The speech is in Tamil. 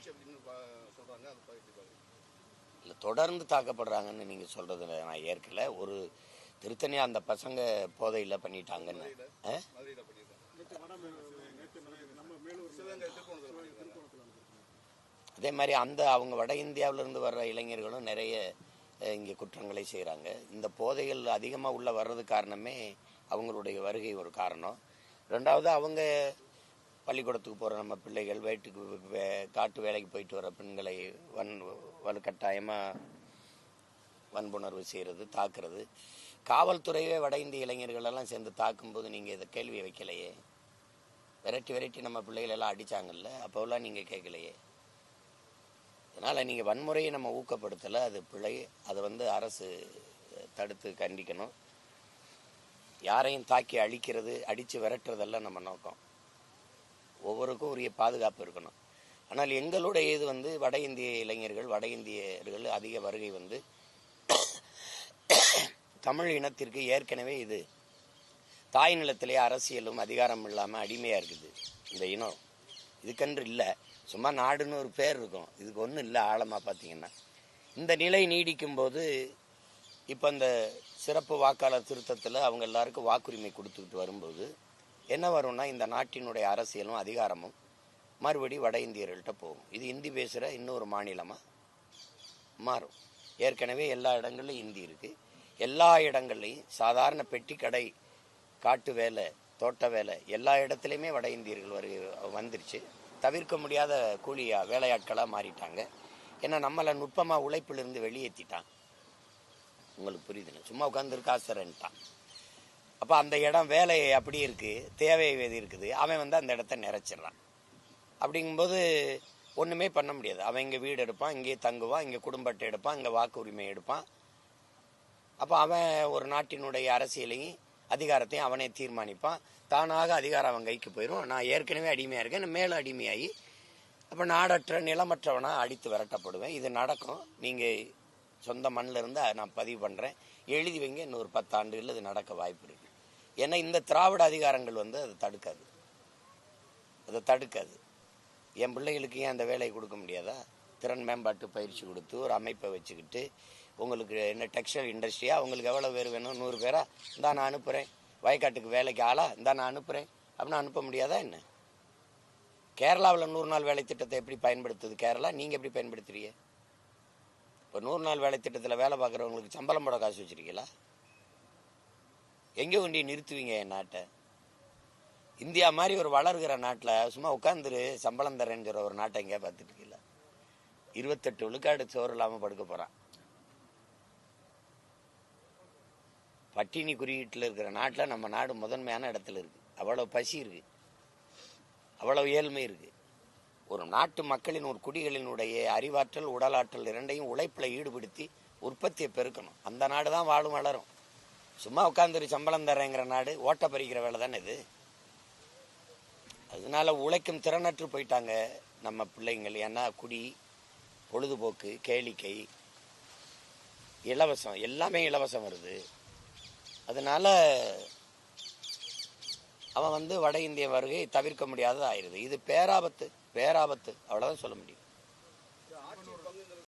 ஆயிடுச்சு அப்படின்னு சொல்றாங்க அது பாருங்க இல்லை தொடர்ந்து தாக்கப்படுறாங்கன்னு நீங்கள் சொல்கிறதுல நான் ஏற்கல. ஒரு திருத்தணியாக அந்த பசங்க போதையில் பண்ணிட்டாங்கன்னு. அதே மாதிரி அந்த அவங்க வட இந்தியாவிலேருந்து வர்ற இளைஞர்களும் நிறைய இங்கே குற்றங்களை செய்கிறாங்க இந்த போதைகள் அதிகமாக உள்ள வர்றது காரணமே அவங்களுடைய வருகை ஒரு காரணம். ரெண்டாவது அவங்க பள்ளிக்கூடத்துக்கு போகிற நம்ம பிள்ளைகள் வீட்டுக்கு வே- காட்டு வேலைக்கு போயிட்டு வர பெண்களை வன் வலுக்கட்டாயமாக வன்புணர்வு செய்கிறது தாக்குறது. காவல்துறையே வட இந்திய இளைஞர்களெல்லாம் சேர்ந்து தாக்கும்போது நீங்கள் இதை கேள்வி வைக்கலையே. வெரைட்டி வெரைட்டி நம்ம பிள்ளைகள் எல்லாம் அடிச்சாங்கல்ல அப்போல்லாம் நீங்கள் கேட்கலையே. அதனால் நீங்கள் வன்முறையை நம்ம ஊக்கப்படுத்தலை அது பிழை அதை வந்து அரசு தடுத்து கண்டிக்கணும். யாரையும் தாக்கி அழிக்கிறது அடித்து விரட்டுறதெல்லாம் நம்ம நோக்கம். ஒவ்வொருக்கும் உரிய பாதுகாப்பு இருக்கணும். ஆனால் எங்களுடைய இது வந்து வட இந்திய இளைஞர்கள் வட இந்தியர்கள் அதிக வருகை வந்து தமிழ் இனத்திற்கு ஏற்கனவே இது. தாய் நிலத்திலே அரசியலும் அதிகாரம் இல்லாமல் அடிமையாக இருக்குது இந்த இனம். இதுக்கென்று இல்லை. சும்மா நாடுன்னு ஒரு பேர் இருக்கும். இதுக்கு ஒன்றும் இல்லை ஆழமாக பார்த்தீங்கன்னா இந்த நிலை நீடிக்கும் போது இப்போ இந்த சிறப்பு வாக்காளர் திருத்தத்தில் அவங்க எல்லாருக்கும் வாக்குரிமை கொடுத்துக்கிட்டு வரும்போது என்ன வரும்னா இந்த நாட்டினுடைய அரசியலும் அதிகாரமும் மறுபடி வட இந்தியர்கள்ட்ட போகும். இது இந்தி பேசுகிற இன்னொரு மாநிலமாக மாறும். ஏற்கனவே எல்லா இடங்கள்லையும் இந்தி இருக்குது எல்லா இடங்கள்லையும் சாதாரண பெட்டி கடை காட்டு வேலை தோட்ட வேலை எல்லா இடத்துலையுமே வட இந்தியர்கள் வருகை வந்துருச்சு. தவிர்க்க முடியாத கூலியா வேலையாட்களாக மாறிட்டாங்க. ஏன்னா நம்மளை நுட்பமாக உழைப்பிலிருந்து வெளியேற்றிட்டான் உங்களுக்கு புரியுதுன்னு சும்மா உட்காந்துரு காசுறன்ட்டான் அப்போ அந்த இடம் வேலை அப்படி இருக்குது தேவை எது இருக்குது. அவன் வந்து அந்த இடத்த நிறைச்சிடுறான். அப்படிங்கும்போது ஒன்றுமே பண்ண முடியாது. அவன் இங்கே வீடு எடுப்பான் இங்கே தங்குவான் இங்கே குடும்ப அட்டை எடுப்பான் இங்கே வாக்கு உரிமை எடுப்பான். அப்போ அவன் ஒரு நாட்டினுடைய அரசியலையும் அதிகாரத்தையும் அவனே தீர்மானிப்பான். தானாக அதிகாரம் அவன் கைக்கு போயிடும் நான் ஏற்கனவே அடிமையாக இருக்கேன் மேலும் அடிமையாகி அப்போ நாடற்ற நிலமற்றவனாக அடித்து விரட்டப்படுவேன். இது நடக்கும். நீங்கள் சொந்த மண்ணில் இருந்து நான் பதிவு பண்ணுறேன் எழுதி வைங்க இன்னொரு பத்து ஆண்டுகளில் இது நடக்க வாய்ப்பு இருக்குது ஏன்னா இந்த திராவிட அதிகாரங்கள் வந்து அதை தடுக்காது. அதை தடுக்காது. என் பிள்ளைகளுக்கு ஏன் அந்த வேலையை கொடுக்க முடியாதா? திறன் மேம்பாட்டு பயிற்சி கொடுத்து ஒரு அமைப்பை வச்சுக்கிட்டு உங்களுக்கு என்ன டெக்ஸ்டைல் இண்டஸ்ட்ரியா? உங்களுக்கு எவ்வளோ பேர் வேணும்? நூறு பேரா? இந்தா நான் அனுப்புகிறேன் வயக்காட்டுக்கு வேலைக்கு ஆளா? இந்தா நான் அனுப்புகிறேன் அப்படின்னு அனுப்ப முடியாதா என்ன? கேரளாவில் நூறு நாள் வேலை திட்டத்தை எப்படி பயன்படுத்துது கேரளா? நீங்கள் எப்படி பயன்படுத்துறீங்க? இப்போ நூறு நாள் வேலை திட்டத்தில் வேலை பார்க்குறவங்களுக்கு சம்பளம் போட காசு வச்சிருக்கீங்களா? எங்கே கொண்டு நிறுத்துவீங்க என் நாட்டை? இந்தியா மாதிரி ஒரு வளர்கிற நாட்டில் சும்மா உட்காந்துரு சம்பளம் தரேன்னு ஒரு நாட்டை எங்கேயா பார்த்துட்டு இருக்கீங்களா? இருபத்தெட்டு விழுக்காடு சோறு இல்லாமல் படுக்க போகிறான் பட்டினி குறியீட்டில் இருக்கிற நாட்டில் நம்ம நாடு முதன்மையான இடத்துல இருக்குது அவ்வளோ பசி இருக்குது அவ்வளோ ஏழ்மை இருக்குது ஒரு நாட்டு மக்களின் ஒரு குடிகளினுடைய அறிவாற்றல் உடலாற்றல் இரண்டையும் உழைப்பில் ஈடுபடுத்தி உற்பத்தியை பெருக்கணும். அந்த நாடு தான் வாழும் வளரும். சும்மா உட்காந்துரு சம்பளம் தரேங்கிற நாடு ஓட்ட பறிக்கிற வேலை தானே இது? அதனால உழைக்கும் திறனற்று போயிட்டாங்க நம்ம பிள்ளைங்கள். ஏன்னா குடி பொழுதுபோக்கு கேளிக்கை இலவசம் எல்லாமே இலவசம் வருது. அதனால அவன் வந்து வட இந்திய வருகை தவிர்க்க முடியாதது ஆயிடுது இது பேராபத்து பேராபத்து. அவ்வளோதான் சொல்ல முடியும்.